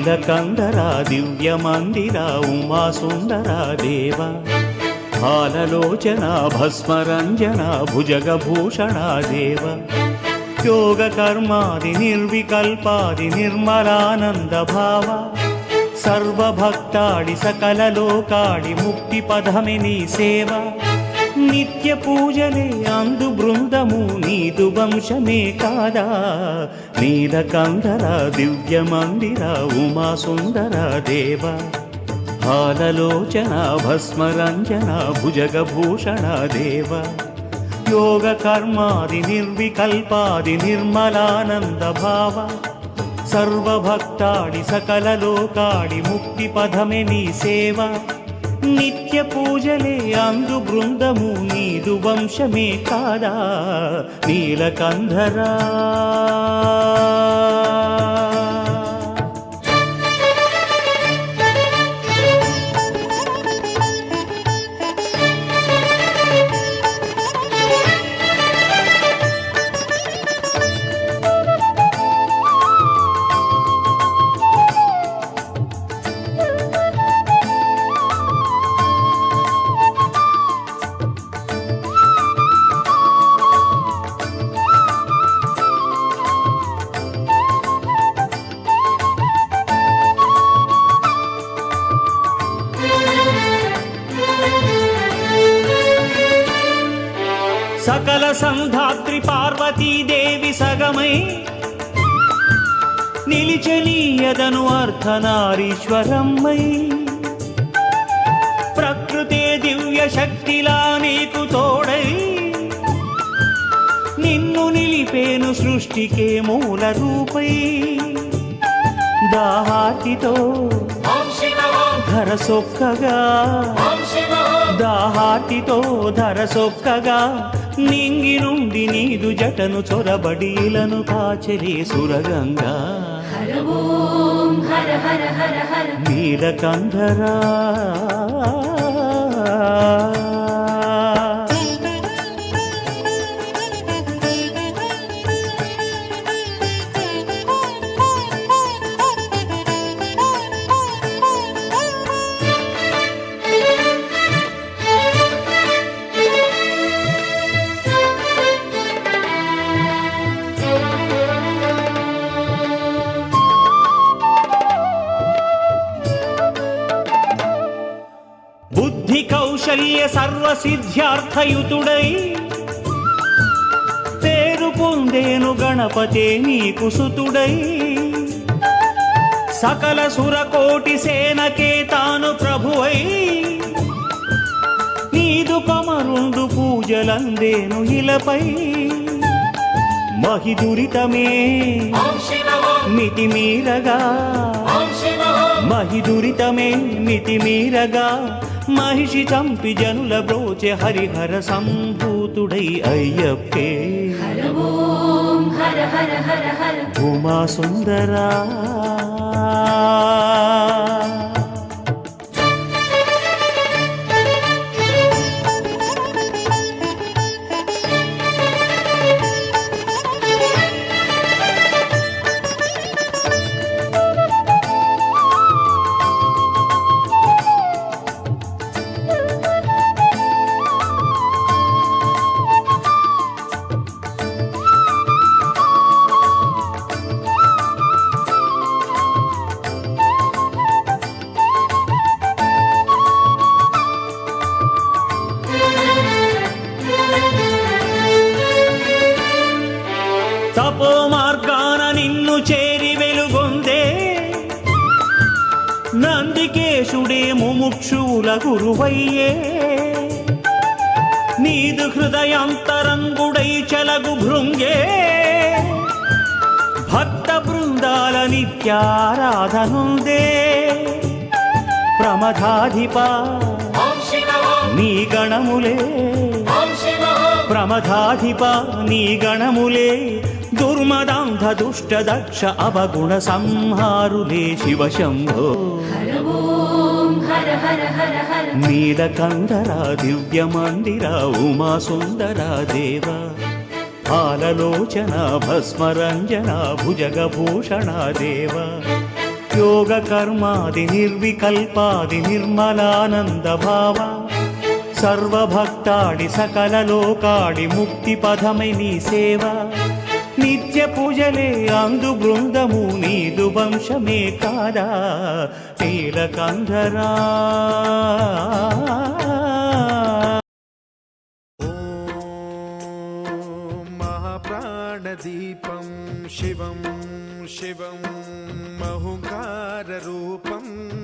నీలకందరా దివ్య మందిరా ఉమా సుందరా దేవ. హాలలోచన భస్మరంజన భుజగభూషణ దేవ. యోగకర్మాది నిర్వికల్పాది నిర్మలానంద భావ. సర్వభక్తాడి సకల లోకాడి ముక్తి పదమిని సేవ. నిత్య పూజలే అందు బృందము నీదు వంశమే కాదా? నీలకందర దివ్య మందిర ఉమా సుందర దేవ? హాలలోచన భస్మరంజన భుజగభూషణ దేవ? యోగ కర్మాది నిర్వికల్పాది నిర్మలానంద భావ? సర్వభక్తాడి సకల లోకాడి ముక్తి పదమే నీ సేవ? నిత్య పూజలే అందు బృందము నీదు వంశమే కాదా నీలకంధరా. సగమై నిలిచనీయదను అర్థనారీశ్వరమ్మై ప్రకృతే దివ్య శక్తిలా నీకు తోడై నిన్ను నిలిపేను సృష్టికే మూల రూపై. దాహాటితో ధర సొక్కగా దాహాటితో ధర సొక్కగా నింగి నుండి నీదు జటను సురగంగా. హర హర హర హర. నీలకంధరా. కౌశల్య సర్వసిద్ధ్యార్థయుతుడై పేరు పొందేను గణపతే నీకు సుతుడై సకల సురకోటి సేనకే తాను ప్రభువై. నీదు కమరుండు పూజలందేను ఇలపై మహిదురితమే మితిమీరగా మహిదురితమే మితిమీరగా మహిషి చంపి జనుల బ్రోచె హరిహర సంభూతుడై అయ్యప్పే. ఉమా సుందరా. నందికేశుడే ముముక్షుల గురువయ్యే. నీదు హృదయాంతరంగుడై చలగు భృంగే. భక్త బృందాల నిత్యారాధనుందే. ప్రమథాధిప నీ గణములే. ప్రమథాధిప నీ గణములే. దుర్మదాంధ దుష్ట దక్ష అవగుణ సంహారులే శివశంభో నీలకందర దివ్య మందిరా ఉమా సుందరా దేవ. పాలలోచన భస్మరంజన భుజగభూషణ దేవ. యోగ కర్మాది నిర్వికల్పాది నిర్మలానంద భావ. సర్వభక్తాడి సకల లోకాడి ముక్తి పదమై నీ సేవ. నిత్య పూజలే అందు బృందము నీదు వంశమే కాదా? నీలకంధరా దీపం శివం శివం మహుకార రూప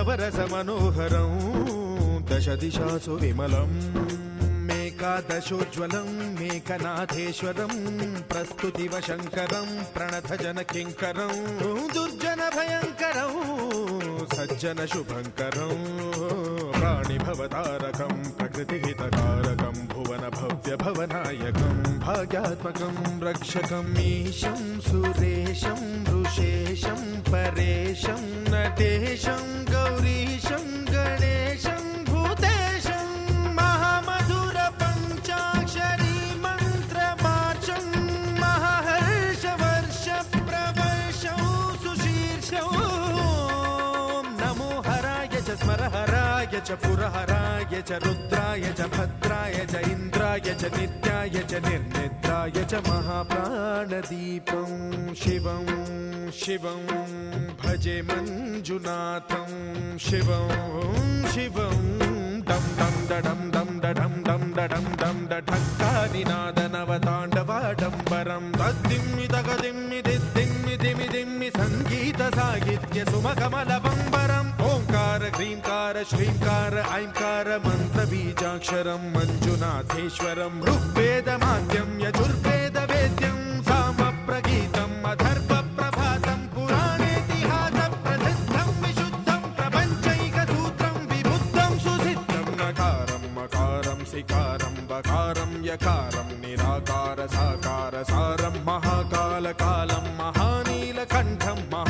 नवरसमनोहरं दशदिशासु विमलम् मेकादशोज्ज्वलं, मेकनाथेश्वरं, प्रस्तुतिवशङ्करं प्रणतजनकिङ्करं दुर्जनभयङ्करं, सज्जनशुभङ्करं, प्राणिभवतारकं, प्रकृतिहितकारकं, भुवनभव्यभवनायकं, भाग्यात्मकं रक्षकम् ईशं, सुरेशं, ऋषेशं, परेशं, नटेशं পুরীশ చ పురహరాయ చ రుద్రాయ చ భద్రాయ చ ఇంద్రాయ చ నిత్యాయ చ నిర్నిద్రాయ చ మహాప్రాణదీపం శివం శివం భజే మంజునాథం శివం శివం. డం డం దడం డం దడం డం దడం డం డఠక్కాని దఢక్కానినాదనవతాండవాడంబరం తద్దిమ్మి తగదిమ్మి దిమ్మి దిమి దిమ్మి సంగీత సాహిత్య సుమకమల బంబరం. శ్రీంకార ఐంకార మంత్ర బీజాక్షరం మంజునాథేశ్వరం ఋగ్వేదమాద్యం యజుర్వేద వేద్యం సామ ప్రగీతం అధర్వ ప్రభాతం పురాణేతిహాస ప్రసిద్ధం విశుద్ధం ప్రపంచైక సూత్రం విబుద్ధం సుసిద్ధం నకారం మకారం శికారం బకారం యకారం నిరాకార సాకార సారం మహాకాల కాలం మహానీల కంఠం మహా